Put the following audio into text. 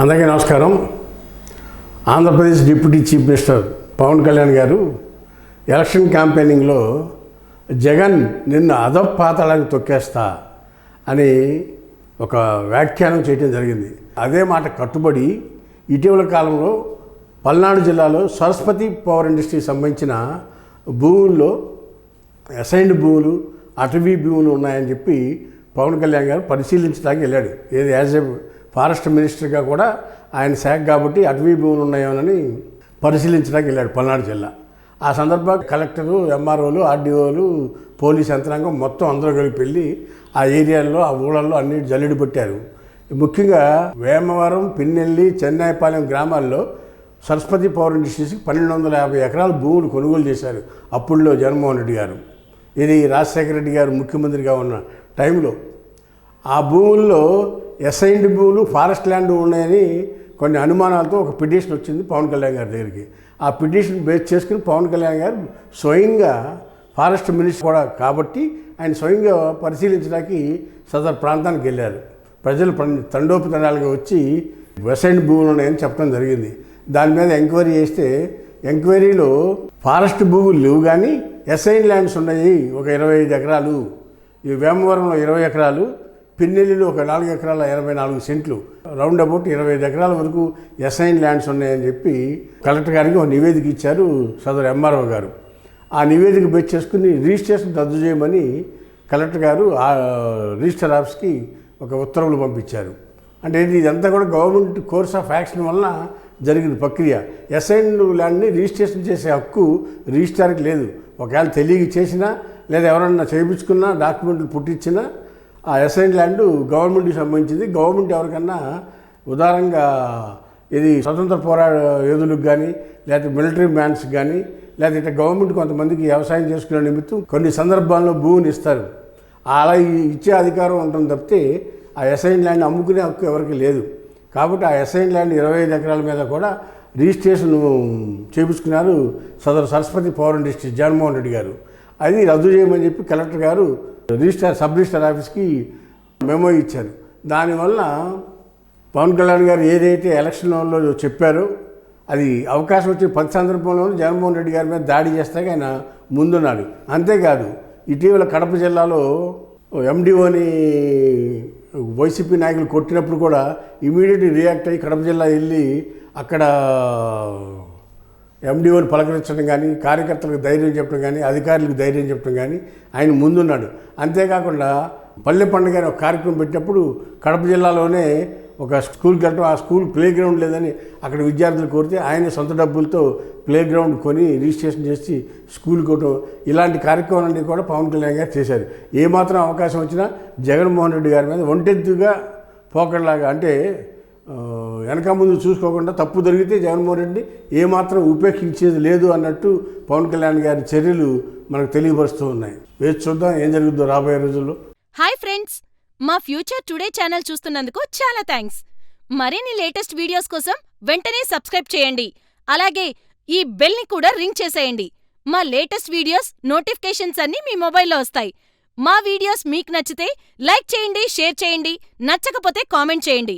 అందరికీ నమస్కారం. Andhra Pradesh deputy chief minister Pawan Kalyan గారు ఎలక్షన్ క్యాంపెయినింగ్లో జగన్ నిన్ను అధపాతాళానికి తొక్కేస్తా అని ఒక వ్యాఖ్యానం చేయడం జరిగింది. అదే మాట కట్టుబడి ఇటీవల కాలంలో పల్నాడు జిల్లాలో సరస్వతి పవర్ ఇండస్ట్రీకి సంబంధించిన భూముల్లో అసైన్డ్ భూములు అటవీ భూములు ఉన్నాయని చెప్పి పవన్ కళ్యాణ్ గారు పరిశీలించడానికి వెళ్ళాడు. ఏది యాజ్ ఎ ఫారెస్ట్ మినిస్టర్గా కూడా ఆయన శాఖ కాబట్టి అటవీ భూములు ఉన్నాయోనని పరిశీలించడానికి వెళ్ళాడు పల్నాడు జిల్లా. ఆ సందర్భంగా కలెక్టరు ఎంఆర్ఓలు ఆర్డీఓలు పోలీస్ యంత్రాంగం మొత్తం అందరూ కలిపి వెళ్ళి ఆ ఏరియాల్లో ఆ ఊళ్ళల్లో అన్ని జల్లెడు పెట్టారు. ముఖ్యంగా వేమవరం పిన్నెల్లి చెన్నైపాలెం గ్రామాల్లో సరస్వతి పవర్ ఇండస్ట్రీస్కి పన్నెండు వందల యాభై ఎకరాల భూములు కొనుగోలు చేశారు అప్పుడులో జగన్మోహన్ రెడ్డి గారు. ఇది రాజశేఖర రెడ్డి గారు ముఖ్యమంత్రిగా ఉన్న టైంలో ఆ భూముల్లో ఎస్ఐండ్ భూములు ఫారెస్ట్ ల్యాండ్ ఉన్నాయని కొన్ని అనుమానాలతో ఒక పిటిషన్ వచ్చింది పవన్ కళ్యాణ్ గారి దగ్గరికి. ఆ పిటిషన్ బేస్ చేసుకుని పవన్ కళ్యాణ్ గారు స్వయంగా ఫారెస్ట్ మినిస్టర్ కూడా కాబట్టి ఆయన స్వయంగా పరిశీలించడానికి సదర్ ప్రాంతానికి వెళ్ళారు. ప్రజలు పం- తండోపతండాలుగా వచ్చి వెసైండ్ భూములు ఉన్నాయని చెప్పడం జరిగింది. దాని మీద ఎంక్వైరీ చేస్తే ఎంక్వైరీలో ఫారెస్ట్ భూములు లేవు కానీ ఎస్ఐన్ ల్యాండ్స్ ఉన్నాయి ఒక ఇరవై ఐదు ఎకరాలు ఈ వేమవరంలో ఇరవై ఎకరాలు పిన్నెల్లిలో ఒక నాలుగు ఎకరాల ఎనభై నాలుగు సెంట్లు రౌండ్ అబౌట్ ఇరవై ఐదు ఎకరాల వరకు ఎస్ఐన్ ల్యాండ్స్ ఉన్నాయని చెప్పి కలెక్టర్ గారికి ఒక నివేదిక ఇచ్చారు సదరు ఎంఆర్ఓ గారు. ఆ నివేదిక బెచ్ చేసుకుని రిజిస్ట్రేషన్ రద్దు చేయమని కలెక్టర్ గారు ఆ రిజిస్టర్ ఆఫీస్కి ఒక ఉత్తర్వులు పంపించారు. అంటే ఇది ఇదంతా కూడా గవర్నమెంట్ కోర్స్ ఆఫ్ యాక్షన్ వలన జరిగిన ప్రక్రియ. ఎస్ఐన్ ల్యాండ్ని రిజిస్ట్రేషన్ చేసే హక్కు రిజిస్ట్రార్కి లేదు. ఒకవేళ తెలియక చేసినా లేదా ఎవరన్నా చేయించుకున్నా డాక్యుమెంట్లు పుట్టించినా ఆ అసైన్ ల్యాండ్ గవర్నమెంట్కి సంబంధించింది. గవర్నమెంట్ ఎవరికన్నా ఉదారంగా ఇది స్వతంత్ర పోరాట యోధులకు కానీ లేకపోతే మిలిటరీ మ్యాన్స్ కానీ లేకపోతే ఇట్లా గవర్నమెంట్ కొంతమందికి వ్యవసాయం చేసుకునే నిమిత్తం కొన్ని సందర్భాల్లో భూమిని ఇస్తారు. అలా ఇచ్చే అధికారం ఉంటుంది తప్పితే ఆ అసైన్ ల్యాండ్ అమ్ముకునే హక్కు ఎవరికి లేదు. కాబట్టి ఆ అసైన్ ల్యాండ్ ఇరవై ఐదు ఎకరాల మీద కూడా రిజిస్ట్రేషన్ చేపించుకున్నారు సదరు సరస్వతి పౌరం డిస్ట్రిక్ట్ జగన్మోహన్ రెడ్డి గారు. అది రద్దు చేయమని చెప్పి collector garu register sub register ఆఫీస్కి మెమో ఇచ్చారు. దానివల్ల పవన్ కళ్యాణ్ గారు ఏదైతే ఎలక్షన్లో చెప్పారో అది అవకాశం వచ్చే పది సందర్భంలో జగన్మోహన్ రెడ్డి గారి మీద దాడి చేస్తాక ఆయన ముందున్నాడు అంతేకాదు ఇటీవల కడప జిల్లాలో ఎండిఓని వైసీపీ నాయకులు కొట్టినప్పుడు కూడా ఇమీడియట్లీ రియాక్ట్ అయ్యి కడప జిల్లా వెళ్ళి అక్కడ ఎండిఓని పలకరించడం కానీ కార్యకర్తలకు ధైర్యం చెప్పడం కానీ అధికారులకు ధైర్యం చెప్పడం కానీ ఆయన ముందున్నాడు. అంతేకాకుండా పల్లె పండుగ అనే ఒక కార్యక్రమం పెట్టినప్పుడు కడప జిల్లాలోనే ఒక స్కూల్కి వెళ్ళడం ఆ స్కూల్ ప్లే గ్రౌండ్ లేదని అక్కడ విద్యార్థులు కోరితే ఆయన సొంత డబ్బులతో ప్లే గ్రౌండ్ కొని రిజిస్ట్రేషన్ చేసి స్కూల్ కొట్టడం ఇలాంటి కార్యక్రమాలన్నీ కూడా పవన్ కళ్యాణ్ గారు చేశారు. ఏమాత్రం అవకాశం వచ్చినా జగన్మోహన్ రెడ్డి గారి మీద ఒంటెత్తుగా పోకడలాగా అంటే వెనక ముందు చూసుకోకుండా తప్పు జరిగితే జగన్మోహన్ రెడ్డి ఏమాత్రం ఉపేక్షించేది లేదు అన్నట్టు పవన్ కళ్యాణ్ గారి చర్యలు మనకు తెలియపరుస్తూ ఉన్నాయి. వేచి చూద్దాం ఏం జరుగుతుందో రాబోయే రోజుల్లో. హాయ్ ఫ్రెండ్స్ మా ఫ్యూచర్ టుడే ఛానల్ చూస్తున్నందుకు చాలా థ్యాంక్స్. మరిన్ని లేటెస్ట్ వీడియోస్ కోసం వెంటనే సబ్స్క్రైబ్ చేయండి. అలాగే ఈ బెల్ని కూడా రింగ్ చేసేయండి. మా లేటెస్ట్ వీడియోస్ నోటిఫికేషన్స్ అన్నీ మీ మొబైల్లో వస్తాయి. మా వీడియోస్ మీకు నచ్చితే లైక్ చేయండి షేర్ చేయండి నచ్చకపోతే కామెంట్ చేయండి.